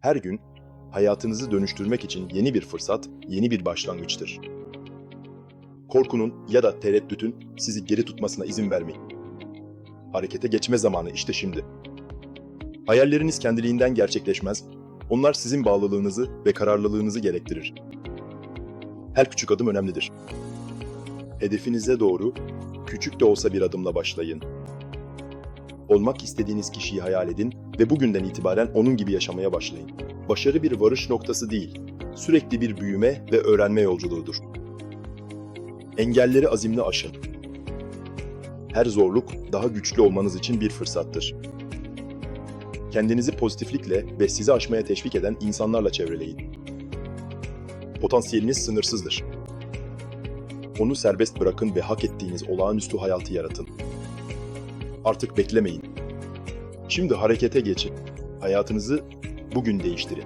Her gün hayatınızı dönüştürmek için yeni bir fırsat, yeni bir başlangıçtır. Korkunun ya da tereddütün sizi geri tutmasına izin vermeyin. Harekete geçme zamanı işte şimdi. Hayalleriniz kendiliğinden gerçekleşmez. Onlar sizin bağlılığınızı ve kararlılığınızı gerektirir. Her küçük adım önemlidir. Hedefinize doğru küçük de olsa bir adımla başlayın. Olmak istediğiniz kişiyi hayal edin ve bugünden itibaren onun gibi yaşamaya başlayın. Başarı bir varış noktası değil, sürekli bir büyüme ve öğrenme yolculuğudur. Engelleri azimle aşın. Her zorluk daha güçlü olmanız için bir fırsattır. Kendinizi pozitiflikle ve sizi aşmaya teşvik eden insanlarla çevreleyin. Potansiyeliniz sınırsızdır. Onu serbest bırakın ve hak ettiğiniz olağanüstü hayatı yaratın. Artık beklemeyin. Şimdi harekete geçin. Hayatınızı bugün değiştirin.